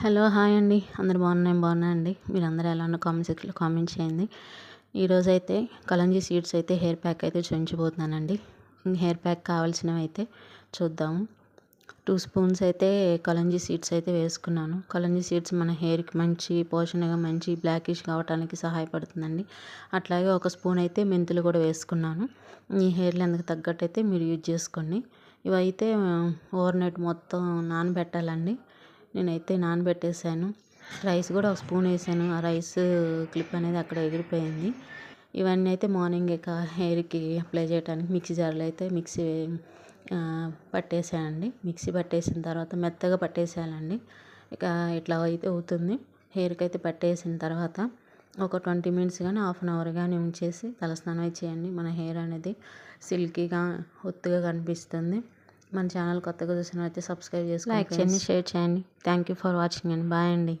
Hello hi అండి. అందరు బాగున్నాయి బాగున్నా అండి. మీరు అందరూ ఎలా ఉన్న కామెంట్ సెక్షన్లో కామెంట్ చేయండి. ఈరోజు అయితే కలంజీ సీడ్స్ అయితే హెయిర్ ప్యాక్ అయితే చూపించబోతున్నానండి. హెయిర్ ప్యాక్ కావాల్సినవి అయితే చూద్దాము. టూ స్పూన్స్ అయితే కలంజీ సీడ్స్ అయితే వేసుకున్నాను. కలంజీ సీడ్స్ మన హెయిర్కి మంచి పోషణగా మంచి బ్లాకిష్ కావడానికి సహాయపడుతుందండి. అట్లాగే ఒక స్పూన్ అయితే మెంతులు కూడా వేసుకున్నాను. ఈ హెయిర్ లెంత్కి తగ్గట్టు అయితే మీరు యూజ్ చేసుకోండి. ఇవైతే ఓవర్ నైట్ మొత్తం నానబెట్టాలండి. నేనైతే నానబెట్టేసాను రైస్ కూడా ఒక స్పూన్ వేసాను. ఆ రైస్ క్లిప్ అనేది అక్కడ ఎగిరిపోయింది. ఇవన్నీ అయితే మార్నింగ్ ఇక హెయిర్కి అప్లై చేయడానికి మిక్సీ జార్లో అయితే మిక్సీ పట్టేసానండి మిక్సీ పట్టేసిన తర్వాత మెత్తగా పట్టేసేయాలండి. ఇక ఇట్లా అయితే అవుతుంది. హెయిర్కి అయితే పట్టేసిన తర్వాత ఒక ట్వంటీ మినిట్స్ కానీ హాఫ్ అన్ అవర్ కానీ ఉంచేసి తలస్నానం చేయండి. మన హెయిర్ అనేది సిల్కీగా ఒత్తుగా కనిపిస్తుంది. మన ఛానల్ కొత్తగా చూసిన అయితే సబ్స్క్రైబ్ చేసుకోండి లైక్ చేయండి షేర్ చేయండి. థ్యాంక్ యూ ఫర్ వాచింగ్ అండి బాయ్ అండి.